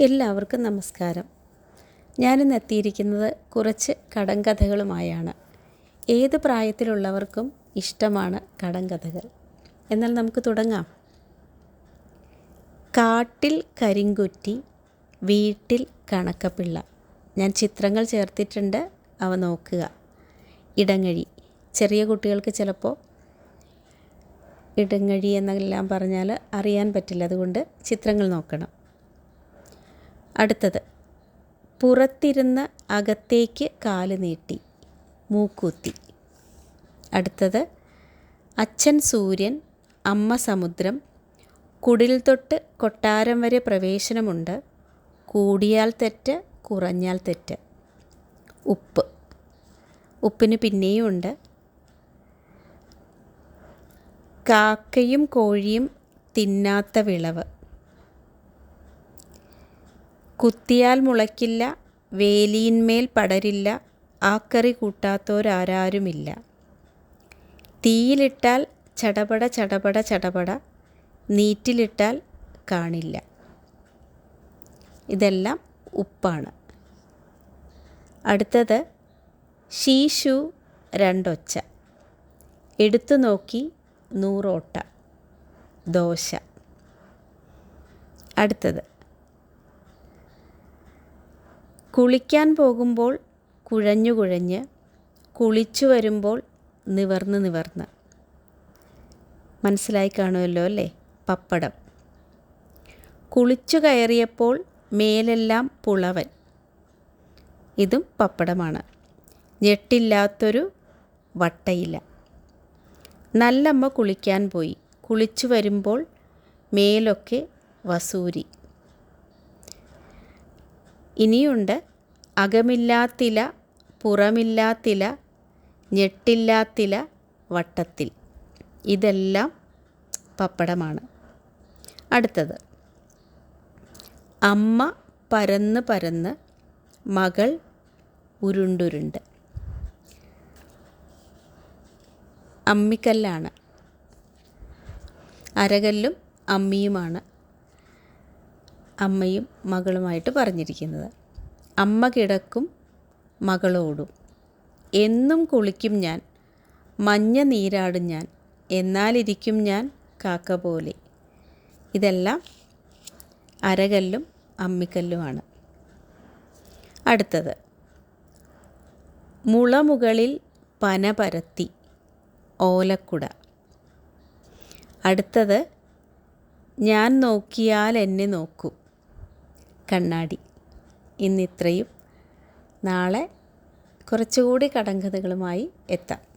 എല്ലാവർക്കും നമസ്കാരം. ഞാനിന്ന് എത്തിയിരിക്കുന്നത് കുറച്ച് കടങ്കഥകളുമായാണ്. ഏത് പ്രായത്തിലുള്ളവർക്കും ഇഷ്ടമാണ് കടങ്കഥകൾ. എന്നാൽ നമുക്ക് തുടങ്ങാം. കാട്ടിൽ കരിങ്കുറ്റി വീട്ടിൽ കണക്കപ്പിള്ള. ഞാൻ ചിത്രങ്ങൾ ചേർത്തിട്ടുണ്ട് അവ നോക്കുക. ഇടങ്ങഴി. ചെറിയ കുട്ടികൾക്ക് ചിലപ്പോൾ ഇടങ്ങഴി എന്നെല്ലാം പറഞ്ഞാൽ അറിയാൻ പറ്റില്ല. അതുകൊണ്ട് ചിത്രങ്ങൾ നോക്കണം. അടുത്തത്. പുറത്തിരുന്ന് അകത്തേക്ക് കാൽ നീട്ടി. മൂക്കൂത്തി. അടുത്തത്. അച്ഛൻ സൂര്യൻ അമ്മ സമുദ്രം കുടിൽ തൊട്ട് കൊട്ടാരം വരെ പ്രവേശനമുണ്ട്. കൂടിയാൽ തെറ്റ് കുറഞ്ഞാൽ തെറ്റ്. ഉപ്പ്. ഉപ്പിന് പിന്നെയും ഉണ്ട് കാക്കയും കോഴിയും തിന്നാത്ത വിളവ്. കുത്തിയാൽ മുളയ്ക്കില്ല വേലിയിന്മേൽ പടരില്ല ആക്കറി കൂട്ടാത്തോരാരാരുമില്ല. തീയിലിട്ടാൽ ചടപട ചടപട ചടപട നീറ്റിലിട്ടാൽ കാണില്ല. ഇതെല്ലാം ഉപ്പാണ്. അടുത്തത് ശീശു രണ്ടൊച്ച. എടുത്തു നോക്കി നൂറോട്ട. ദോശ. അടുത്തത് കുളിക്കാൻ പോകുമ്പോൾ കുഴഞ്ഞു കുഴഞ്ഞ് കുളിച്ചു വരുമ്പോൾ നിവർന്ന് നിവർന്ന്. മനസ്സിലായി കാണുമല്ലോ അല്ലേ? പപ്പടം. കുളിച്ചു കയറിയപ്പോൾ മേലെല്ലാം പുളവൻ. ഇതും പപ്പടമാണ്. ഞെട്ടില്ലാത്തൊരു വട്ടയില. നല്ലമ്മ കുളിക്കാൻ പോയി. കുളിച്ചു വരുമ്പോൾ മേലൊക്കെ വസൂരി. ഇനിയുണ്ട് അകമില്ലാത്തില പുറമില്ലാത്തില ഞെട്ടില്ലാത്തില വട്ടത്തിൽ. ഇതെല്ലാം പപ്പടമാണ്. അടുത്തത്. അമ്മ പരന്ന് പരന്ന് മകൾ ഉരുണ്ടുരുണ്ട്. അമ്മിക്കല്ലാണ്. അരകല്ലും അമ്മിയുമാണ്. അമ്മയും മകളുമായിട്ട് പറഞ്ഞിരിക്കുന്നത്. അമ്മ കിടക്കും മകളോടും എന്നും കുളിക്കും ഞാൻ മഞ്ഞ നീരാടും ഞാൻ എന്നാലിരിക്കും ഞാൻ കാക്ക പോലെ. ഇതെല്ലാം അരകല്ലും അമ്മിക്കല്ലുമാണ്. അടുത്തത്. മുളമുകളിൽ പന പരത്തി ഓലക്കുട. അടുത്തത്. ഞാൻ നോക്കിയാൽ എന്നെ നോക്കൂ. കണ്ണാടി. ഇന്നിത്രയും. നാളെ കുറച്ചുകൂടി കടങ്കഥകളുമായി എത്താം.